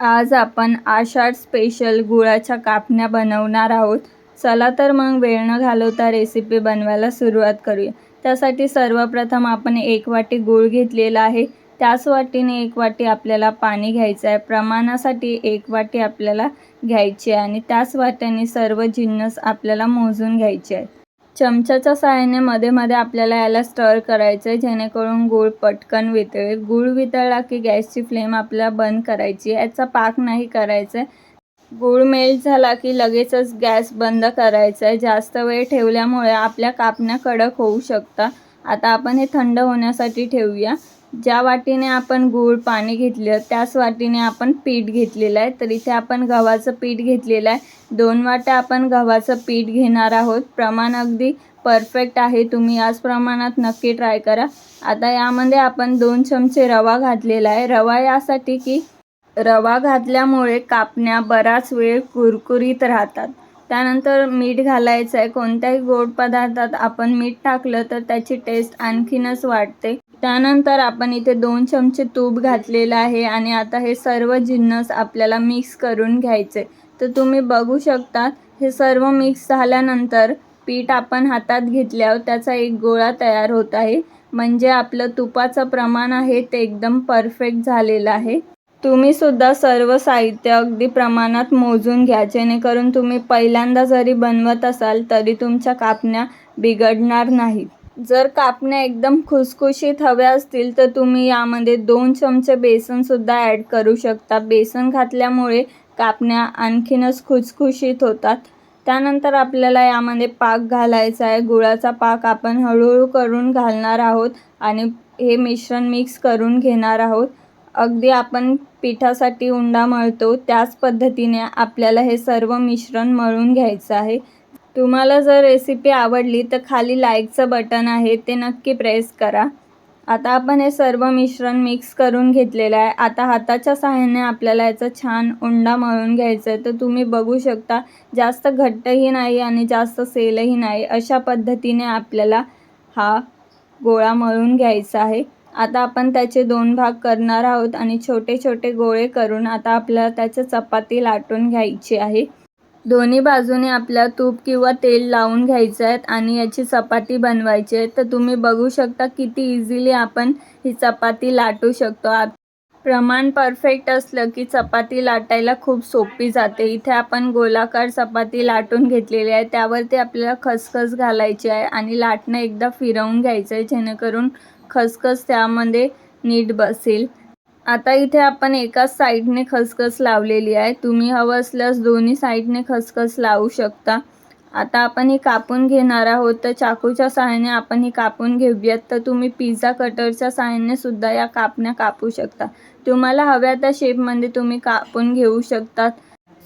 आज आपण आषाढ स्पेशल गुळाच्या कापण्या बनवणार आहोत. चला तर मग वेळ न घालवता रेसिपी बनवायला सुरुवात करूया. त्यासाठी सर्वप्रथम आपण एक वाटी गूळ घेतलेला आहे. त्याच वाटीने एक वाटी आपल्याला पाणी घ्यायचं आहे. प्रमाणासाठी एक वाटी आपल्याला घ्यायची आहे आणि त्याच वाट्याने सर्व जिन्नस आपल्याला मोजून घ्यायचे आहे चमच्याच्या सहाय्याने मध्ये मध्ये आपल्याला याला स्टर करायचं आहे जेणेकरून गूळ पटकन वितळेल. गूळ वितळला की गॅसची फ्लेम आपल्याला बंद करायची याचा पाक नाही करायचा आहे गूळ मेल्ट झाला की लगेचच गॅस बंद करायचा आहे जास्त वेळ ठेवल्यामुळे आपल्या कापण्या कडक होऊ शकतात. आता आपण हे थंड होण्यासाठी ठेवूया. ज्या वाटीने आपण गूळ पाणी घेतलं त्याच वाटीने आपण पीठ घेतलेलं आहे. तर इथे आपण गव्हाचं पीठ घेतलेलं आहे. दोन वाट्या आपण गव्हाचं पीठ घेणार आहोत. प्रमाण अगदी परफेक्ट आहे. तुम्ही याच प्रमाणात नक्की ट्राय करा. आता यामध्ये आपण दोन चमचे रवा घातलेला आहे. रवा यासाठी की रवा घातल्यामुळे कापण्या बराच वेळ कुरकुरीत राहतात. त्यानंतर मीठ घालायचं आहे. कोणत्याही गोड पदार्थात आपण मीठ टाकलं तर त्याची टेस्ट आणखीनच वाढते. त्यानंतर आपण इथे दोन चमचे तूप घातलेलं आहे आणि आता हे सर्व जिन्नस आपल्याला मिक्स करून घ्यायचे. तर तुम्ही बघू शकता हे सर्व मिक्स झाल्यानंतर पीठ आपण हातात घेतल्यावर त्याचा एक गोळा तयार होत आहे. म्हणजे आपलं तुपाचं प्रमाण आहे ते एकदम परफेक्ट झालेलं आहे. तुम्ही सुद्धा सर्व साहित्य अगदी प्रमाणात मोजून घ्या जेणेकरून तुम्ही पहिल्यांदा जरी बनवत असाल तरी तुमच्या कापण्या बिघडणार नाहीत. जर कापण्या एकदम खुसखुशीत हव्या असतील तर तुम्ही यामध्ये दोन चमचे बेसनसुद्धा ॲड करू शकता. बेसन घातल्यामुळे कापण्या आणखीनच खुसखुशीत होतात. त्यानंतर आपल्याला यामध्ये पाक घालायचा आहे. गुळाचा पाक आपण हळूहळू करून घालणार आहोत आणि हे मिश्रण मिक्स करून घेणार आहोत. अगदी आपण पिठासाठी उंडा मळतो त्याच पद्धतीने आपल्याला हे सर्व मिश्रण मळून घ्यायचं आहे. तुम्हाला जर रेसिपी आवडली तर खाली लाईकचं बटन आहे ते नक्की प्रेस करा. आता आपण हे सर्व मिश्रण मिक्स करून घेतलेलं आहे. आता हाताच्या सहाय्याने आपल्याला याचा छान उंडा मळून घ्यायचा आहे. तर तुम्ही बघू शकता जास्त घट्टही नाही आणि जास्त सेलही नाही. अशा पद्धतीने आपल्याला हा गोळा मळून घ्यायचा आहे. आता आपण त्याचे दोन भाग करणार आहोत आणि छोटे छोटे गोळे करून आता आपल्याला त्याच्या चपाती लाटून घ्यायची आहे. दोन्ही बाजूने आपल्याला तूप किंवा तेल लावून घ्यायचं आहे आणि याची चपाती बनवायची आहे. तर तुम्ही बघू शकता किती इझिली आपण ही चपाती लाटू शकतो. प्रमाण परफेक्ट असलं की चपाती लाटायला खूप सोपी जाते. इथे आपण गोलाकार चपाती लाटून घेतलेली आहे. त्यावरती आपल्याला खसखस घालायची आहे आणि लाटणं एकदा फिरवून घ्यायचं आहे जेणेकरून खसखस त्यामध्ये नीट बसेल. आता इथे आपण एकाच साईडने खसखस लावलेली आहे. तुम्ही हवं असल्यास दोन्ही साईडने खसखस लावू शकता. आता आपण ही कापून घेणार आहोत. तर चाकूच्या सहाय्याने आपण ही कापून घेऊयात. तर तुम्ही पिझ्झा कटरच्या सहाय्याने सुद्धा या कापण्या कापू शकता. तुम्हाला हव्या त्या शेपमध्ये तुम्ही कापून घेऊ शकता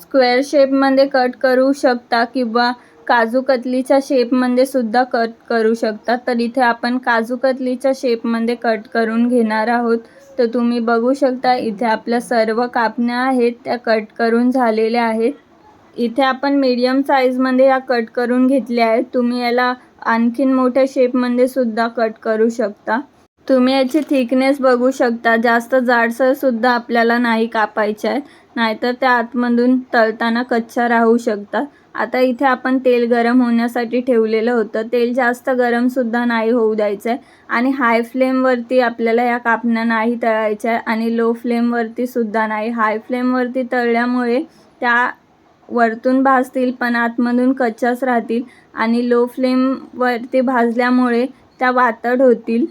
स्क्वेअर शेपमध्ये कट करू शकता किंवा काजू कतलीच्या शेपमध्ये सुद्धा कट करू शकता. तर इथे आपण काजू कतलीच्या शेपमध्ये कट करून घेणार आहोत. तर तुम्ही बघू शकता इथे आपल्या सर्व कापण्या आहेत त्या कट करून झालेल्या आहेत. इथे आपण मीडियम साईजमध्ये या कट करून घेतल्या आहेत. तुम्ही याला आणखीन मोठ्या शेपमध्ये सुद्धा कट करू शकता. तुम्ही याची थिकनेस बघू शकता. जास्त जाडसर सुद्धा आपल्याला नाही कापायच्या आहेत. नाहीतर त्या आतमधून तळताना कच्च्या राहू शकतात. आता इथे आपण तेल गरम होण्यासाठी ठेवलेलं होतं. तेल जास्त गरमसुद्धा नाही होऊ द्यायचं आहे आणि हाय फ्लेमवरती आपल्याला या कापण्या नाही तळायच्या आहे आणि लो फ्लेमवरती सुद्धा नाही. हाय फ्लेमवरती तळल्यामुळे त्या वरतून भाजतील पण आतमधून कच्च्याच राहतील आणि लो फ्लेमवरती भाजल्यामुळे त्या वातड होतील.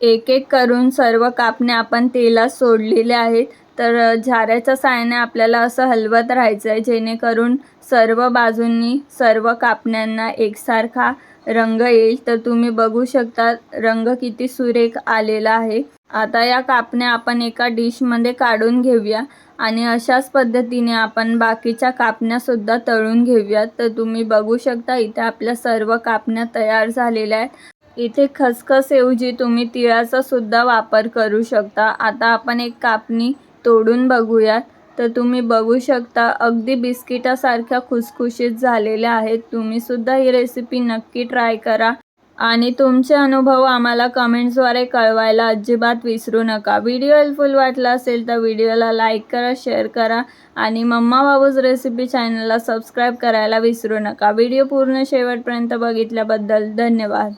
एक एक करून सर्व कापण्या आपण तेलात सोडलेल्या आहेत. तर झाऱ्याच्या साहाय्याने आपल्याला असं हलवत राहायचं आहे जेणेकरून सर्व बाजूंनी सर्व कापण्यांना एकसारखा रंग येईल. तर तुम्ही बघू शकता रंग किती सुरेख आलेला आहे. आता या कापण्या आपण एका डिशमध्ये काढून घेऊया आणि अशाच पद्धतीने आपण बाकीच्या कापण्यासुद्धा तळून घेऊयात. तर तुम्ही बघू शकता इथे आपल्या सर्व कापण्या तयार झालेल्या आहेत. इथे खसखस ऐवजी तुम्ही तिळाचा सुद्धा वापर करू शकता. आता आपण एक कापणी तोडून बघूयात. तर तुम्ही बघू शकता अगदी बिस्किटासारख्या खुसखुशीत झालेल्या आहेत. तुम्हीसुद्धा ही रेसिपी नक्की ट्राय करा. आणि तुमचे अनुभव आम्हाला कमेंट्सद्वारे कळवायला अजिबात विसरू नका. व्हिडिओ हेल्पफुल वाटला असेल तर व्हिडिओला लाईक करा शेअर करा. आणि मम्मा बाबूज रेसिपी चॅनलला सबस्क्राईब करायला विसरू नका. व्हिडिओ पूर्ण शेवटपर्यंत बघितल्याबद्दल धन्यवाद.